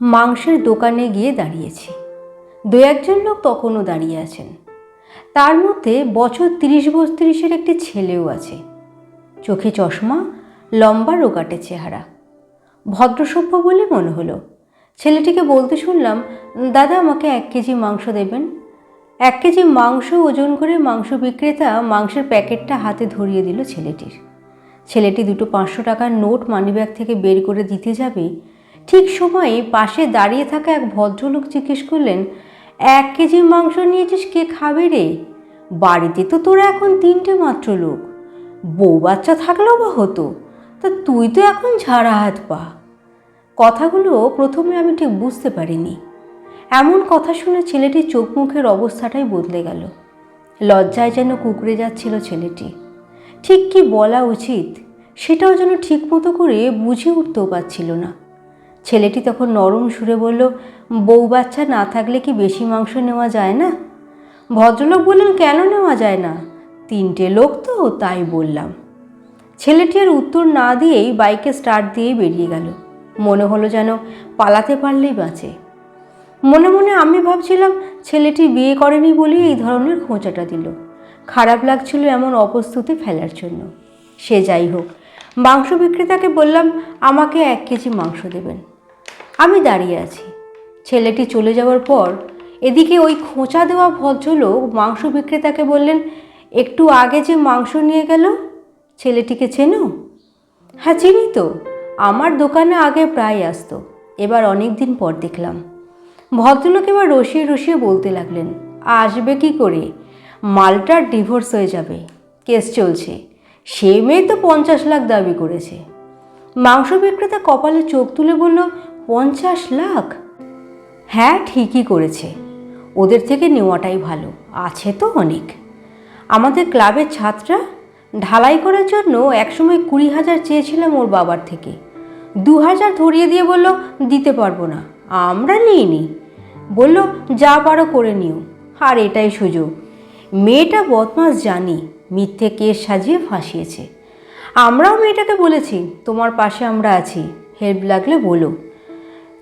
মাংসের দোকানে গিয়ে দাঁড়িয়েছি। দু একজন লোক তখনও দাঁড়িয়ে আছেন। তার মধ্যে বছর তিরিশ বত্রিশের একটি ছেলেও আছে। চোখে চশমা, লম্বা রোগাটে চেহারা। ভদ্রসভ্য বলে মনে হলো। ছেলেটিকে বলতে শুনলাম, দাদা, আমাকে এক কেজি মাংস দেবেন? এক কেজি মাংস, ওজন করে মাংস বিক্রেতা মাংসের প্যাকেটটা হাতে ধরিয়ে দিল ছেলেটির। ছেলেটি দুটো পাঁচশো টাকার নোট মানিব্যাগ থেকে বের করে দিতে যাবে ঠিক সময়ে পাশে দাঁড়িয়ে থাকা এক ভদ্রলোক জিজ্ঞেস করলেন, এক কেজি মাংস নিয়েছিস, কে খাবে রে? বাড়িতে তো তোরা এখন তিনটে মাত্র লোক। বউ বাচ্চা থাকলেও বা হতো, তা তুই তো এখন ঝাড়া হাত পা। কথাগুলো প্রথমে আমি ঠিক বুঝতে পারিনি। এমন কথা শুনে ছেলেটির চোখ মুখের অবস্থাটাই বদলে গেল। লজ্জায় যেন কুকড়ে যাচ্ছিল ছেলেটি। ঠিক কি বলা উচিত, সেটাও যেন ঠিক মতো করে বুঝে উঠতেও পারছিল না। ছেলেটি তখন নরম সুরে বলল, বউ বাচ্চা না থাকলে কি বেশি মাংস নেওয়া যায় না? ভদ্রলোক বললেন, কেন নেওয়া যায় না? তিনটে লোক তো, তাই বললাম। ছেলেটি আর উত্তর না দিয়েই বাইকে স্টার্ট দিয়েই বেরিয়ে গেল। মনে হলো যেন পালাতে পারলেই বাঁচে। মনে মনে আমি ভাবছিলাম, ছেলেটি বিয়ে করেনি বলেই এই ধরনের খোঁচাটা দিল। খারাপ লাগছিল এমন অপস্তুতি ফেলার জন্য। সে যাই হোক, মাংস বিক্রেতাকে বললাম, আমাকে এক কেজি মাংস দেবেন। আমি দাঁড়িয়ে আছি। ছেলেটি চলে যাওয়ার পর এদিকে ওই খোঁচা দেওয়া ভদ্রলোক মাংস বিক্রেতাকে বললেন, একটু আগে যে মাংস নিয়ে গেল, ছেলেটিকে চেনো? হ্যাঁ চিনি তো। আমার দোকানে আগে প্রায় আসতো, এবার অনেক দিন পর দেখলাম। ভদ্রলোক এবার রসিয়ে রসিয়ে বলতে লাগলেন, আসবে কি করে? মালটার ডিভোর্স হয়ে যাবে, কেস চলছে। সে মেয়ে তো পঞ্চাশ লাখ দাবি করেছে। মাংস বিক্রেতা কপালে চোখ তুলে বলল পঞ্চাশ লাখ? হ্যাঁ ঠিকই করেছে। ওদের থেকে নেওয়াটাই ভালো। আছে তো অনেক। আমাদের ক্লাবের ছাত্রা ঢালাই করার জন্য একসময় কুড়ি হাজার চেয়েছিলাম ওর বাবার থেকে। দু হাজার ধরিয়ে দিয়ে বলল, দিতে পারব না। আমরা নিইনি। বলল, যা পারো করে নিও। আর এটাই সুযোগ। মেয়েটা বদমাস জানি, মিথ্যে কেস সাজিয়ে ফাঁসিয়েছে। আমরাও মেয়েটাকে বলেছি, তোমার পাশে আমরা আছি। হেল্প লাগলে বলো।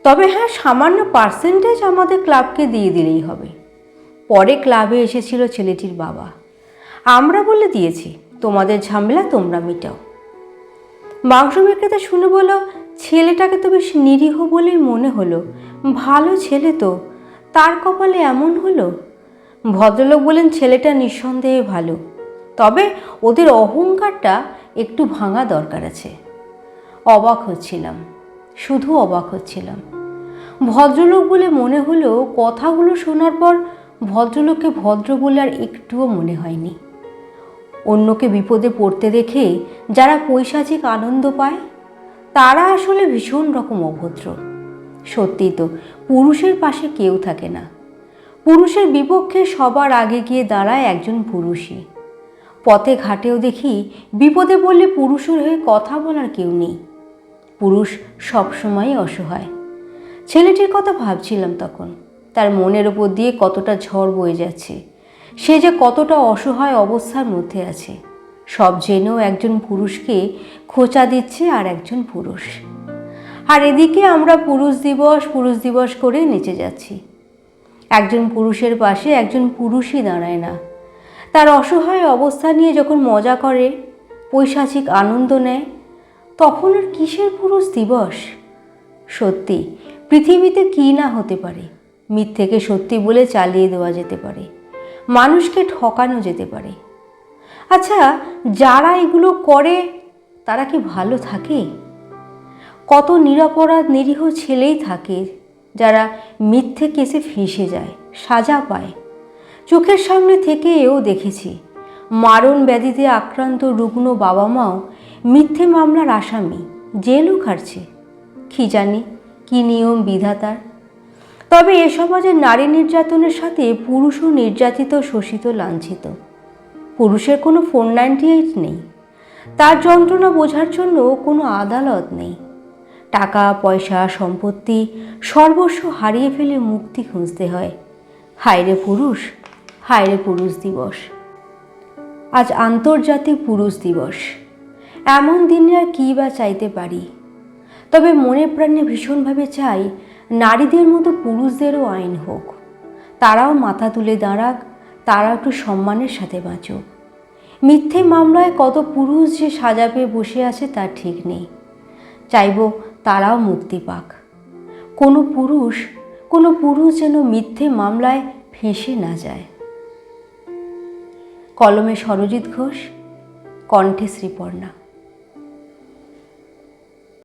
তবে হ্যাঁ সামান্য পার্সেন্টেজ আমাদের ক্লাবকে দিয়ে দিলেই হবে। পরে ক্লাবে এসেছিল ছেলেটির বাবা। আমরা বলে দিয়েছি, তোমাদের ঝামেলা তোমরা মিটাও। মাংস বিক্রেতা শুনে বলল, ছেলেটাকে তো বেশ নিরীহ বলেই মনে হলো। ভালো ছেলে তো, তার কপালে এমন হলো? ভদ্রলোক বলেন ছেলেটা নিঃসন্দেহে ভালো, তবে ওদের অহংকারটা একটু ভাঙা দরকার আছে। অবাক হচ্ছিলাম, শুধু অবাক হচ্ছিলাম। ভদ্রলোক বলে মনে হলো কথাগুলো শোনার পর ভদ্রলোককে ভদ্র বলে আর একটুও মনে হয়নি। অন্যকে বিপদে পড়তে দেখে যারা পৈশাচিক আনন্দ পায়, তারা আসলে ভীষণ রকম অভদ্র। সত্যি তো, পুরুষের পাশে কেউ থাকে না। পুরুষের বিপক্ষে সবার আগে গিয়ে দাঁড়ায় একজন পুরুষই। পথে ঘাটেও দেখি বিপদে পড়লে পুরুষের হয়ে কথা বলার কেউ নেই। পুরুষ সবসময়ই অসহায়। ছেলেটির কথা ভাবছিলাম তখন। তার মনের ওপর দিয়ে কতটা ঝড় বয়ে যাচ্ছে। সে যে কতটা অসহায় অবস্থার মধ্যে আছে। সব জেনেও একজন পুরুষকে খোঁচা দিচ্ছে আর একজন পুরুষ। আর এদিকে আমরা পুরুষ দিবস পুরুষ দিবস করে নেচে যাচ্ছি। একজন পুরুষের পাশে একজন পুরুষই দাঁড়ায় না। তার অসহায় অবস্থা নিয়ে যখন মজা করে, পৈশাচিক আনন্দ নেয়, তখন আর কিসের পুরুষ দিবস? সত্যি পৃথিবীতে কী না হতে পারে? মিথ্যেকে সত্যি বলে চালিয়ে দেওয়া যেতে পারে। মানুষকে ঠকানো যেতে পারে। আচ্ছা যারা এগুলো করে, তারা কি ভালো থাকে? কত নিরাপরাধ নিরীহ ছেলেই থাকে, যারা মিথ্যে কেসে ফেঁসে যায়, সাজা পায়। চোখের সামনে থেকে এও দেখেছি, মারণ ব্যাধিতে আক্রান্ত রুগ্ন বাবা মাও মিথ্যে মামলার আসামি, জেলও খাটছে। কি জানি? কি নিয়ম বিধাতার তবে এ সমাজে নারী নির্যাতনের সাথে পুরুষও নির্যাতিত, শোষিত, লাঞ্ছিত। পুরুষের কোনো ফোর নাইনটি এইট নেই। তার যন্ত্রণা বোঝার জন্য কোনো আদালত নেই। টাকা, পয়সা, সম্পত্তি সর্বস্ব হারিয়ে ফেলে মুক্তি খুঁজতে হয়। হায়রে পুরুষ হায়রে পুরুষ দিবস। আজ আন্তর্জাতিক পুরুষ দিবস। এমন দিনে আর কী বা চাইতে পারি? তবে মনে প্রাণে ভীষণভাবে চাই নারীদের মতো পুরুষদেরও আইন হোক। তারাও মাথা তুলে দাঁড়াক তারা একটু সম্মানের সাথে বাঁচুক। মিথ্যে মামলায় কত পুরুষ যে সাজা পেয়ে বসে আছে তার ঠিক নেই। চাইব তারাও মুক্তি পাক। কোনো পুরুষ কোনো পুরুষ যেন মিথ্যে মামলায় ফেঁসে না যায়। কলমে সরজিৎ ঘোষ, কণ্ঠে শ্রীপর্ণা।